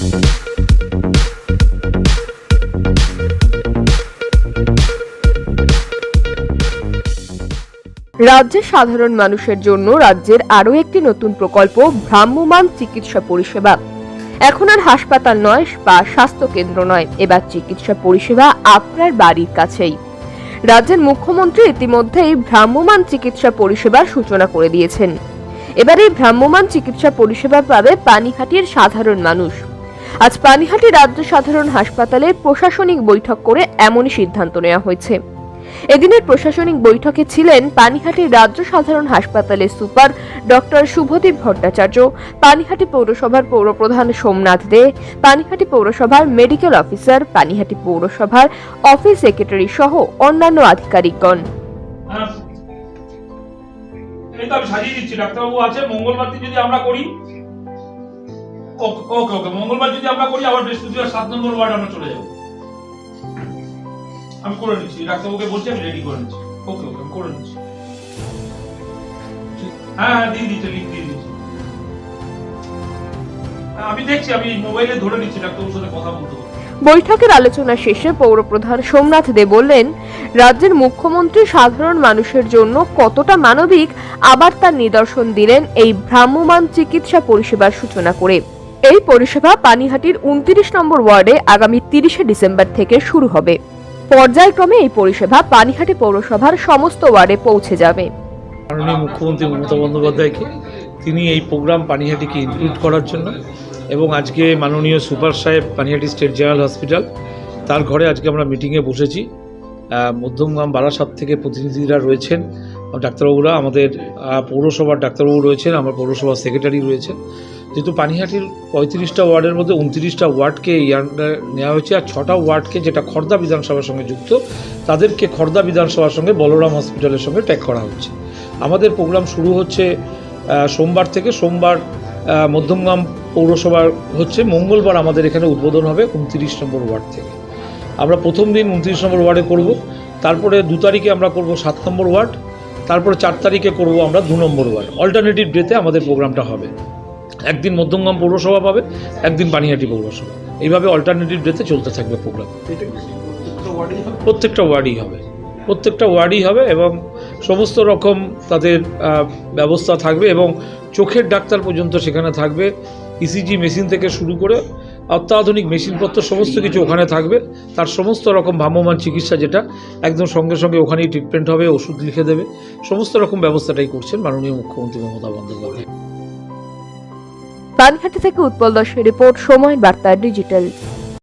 রাজ্যের সাধারণ মানুষের জন্য রাজ্যের আরও একটি নতুন প্রকল্প ভ্রাম্যমাণ চিকিৎসা পরিষেবা। এখন আর হাসপাতাল নয় বা স্বাস্থ্য কেন্দ্র নয়, এবার চিকিৎসা পরিষেবা আপনার বাড়ির কাছেই। রাজ্যের মুখ্যমন্ত্রী ইতিমধ্যেই ভ্রাম্যমান চিকিৎসা পরিষেবার সূচনা করে দিয়েছেন। এবার এই ভ্রাম্যমাণ চিকিৎসা পরিষেবা পাবে পানিহাটির সাধারণ মানুষ। আজ পানিহাটি রাজ্য সাধারণ হাসপাতালে প্রশাসনিক বৈঠক করে এমনই সিদ্ধান্ত নেওয়া হয়েছে এদিনের প্রশাসনিক বৈঠকে ছিলেন পানিহাটি রাজ্য সাধারণ হাসপাতালের সুপার ডক্টর শুভদীপ ভট্টাচার্য, পানিহাটি পৌরসভার পৌরপ্রধান সোমনাথ দে, পানিহাটি পৌরসভার মেডিকেল অফিসার, পানিহাটি পৌরসভার অফিস সেক্রেটারি সহ অন্যান্য আধিকারিকগণ। এই তো আমি সাজিয়ে দিচ্ছি ডাক্তারবাবু আছে, মঙ্গলবার দিন যদি আমরা করি ওকে ওকে। মঙ্গলবার যদি আমরা করি আবার বৃহস্পতিবার সাত নম্বর ওয়ার্ড আমরা চলে যাব। আমি করে নিচ্ছি। ডাক্তারবাবুকে বলছি আমি রেডি করে নিচ্ছি। ওকে ওকে আমি করে নিচ্ছি। হ্যাঁ হ্যাঁ দিয়ে দিচ্ছে লিখ দিয়ে দিচ্ছি। হ্যাঁ, আমি দেখছি আমি মোবাইলে ধরে নিচ্ছি ডাক্তারবাবুর সাথে কথা বলতে। বৈঠকের আলোচনা শেষে পৌরপ্রধান সোমনাথ দে বললেন রাজ্যের মুখ্যমন্ত্রী সাধারণ মানুষের জন্য কতটা মানবিক আবার তার নিদর্শন দিলেন এই ভ্রাম্যমাণ চিকিৎসা পরিষেবার সূচনা করে। এই পরিষেবা পানিহাটির উনত্রিশ নম্বর ওয়ার্ডে আগামী তিরিশে ডিসেম্বর থেকে শুরু হবে। পর্যায়ক্রমে এই পরিষেবা পানিহাটি পৌরসভার সমস্ত ওয়ার্ডে পৌঁছে যাবে। মাননীয় মুখ্যমন্ত্রী মমতা বন্দ্যোপাধ্যায়কে। তিনি এই প্রোগ্রাম পানিহাটিকে ইনক্লুড করার জন্য এবং আজকে মাননীয় সুপার সাহেব পানিহাটি স্টেট জেনারেল হসপিটাল, তার ঘরে আজকে আমরা মিটিংয়ে বসেছি। মধ্যমগ্রাম বারাসাত থেকে প্রতিনিধিরা রয়েছেন। ডাক্তারবাবুরা আমাদের পৌরসভার ডাক্তারবাবু রয়েছেন, আমার পৌরসভার সেক্রেটারি রয়েছেন। যেহেতু পানিহাটির পঁয়ত্রিশটা ওয়ার্ডের মধ্যে উনত্রিশটা ওয়ার্ডকে এই নেওয়া হয়েছে আর ছটা ওয়ার্ডকে যেটা খর্দা বিধানসভার সঙ্গে যুক্ত, তাদেরকে খর্দা বিধানসভার সঙ্গে বলরাম হসপিটালের সঙ্গে ট্যাগ করা হচ্ছে। আমাদের প্রোগ্রাম শুরু হচ্ছে সোমবার থেকে সোমবার মধ্যমগ্রাম পৌরসভার হচ্ছে। মঙ্গলবার আমাদের এখানে উদ্বোধন হবে উনত্রিশ নম্বর ওয়ার্ড থেকে। আমরা প্রথম দিন উনত্রিশ নম্বর ওয়ার্ডে করব, তারপরে দু তারিখে আমরা করব সাত নম্বর ওয়ার্ড, তারপরে চার তারিখে করব আমরা দু নম্বর ওয়ার্ড। অল্টারনেটিভ ডেতে আমাদের প্রোগ্রামটা হবে। একদিন মধ্যমগ্রাম পৌরসভা পাবে, একদিন পানিহাটি পৌরসভা। এইভাবে অল্টারনেটিভ ডেতে চলতে থাকবে প্রোগ্রাম প্রত্যেকটা ওয়ার্ডই হবে। প্রত্যেকটা ওয়ার্ডই হবে এবং সমস্ত রকম তাদের ব্যবস্থা থাকবে এবং চোখের ডাক্তার পর্যন্ত সেখানে থাকবে ইসিজি মেশিন থেকে শুরু করে অত্যাধুনিক মেশিনপত্র সমস্ত কিছু ওখানে থাকবে। তার সমস্ত রকম ভ্রাম্যমান চিকিৎসা যেটা একদম সঙ্গে সঙ্গে ওখানেই ট্রিটমেন্ট হবে, ওষুধ লিখে দেবে। সমস্ত রকম ব্যবস্থাটাই করছেন মাননীয় মুখ্যমন্ত্রী মমতা বন্দ্যোপাধ্যায়। পানিহাটি থেকে উৎপল দশের রিপোর্ট সময় বার্তা ডিজিটাল।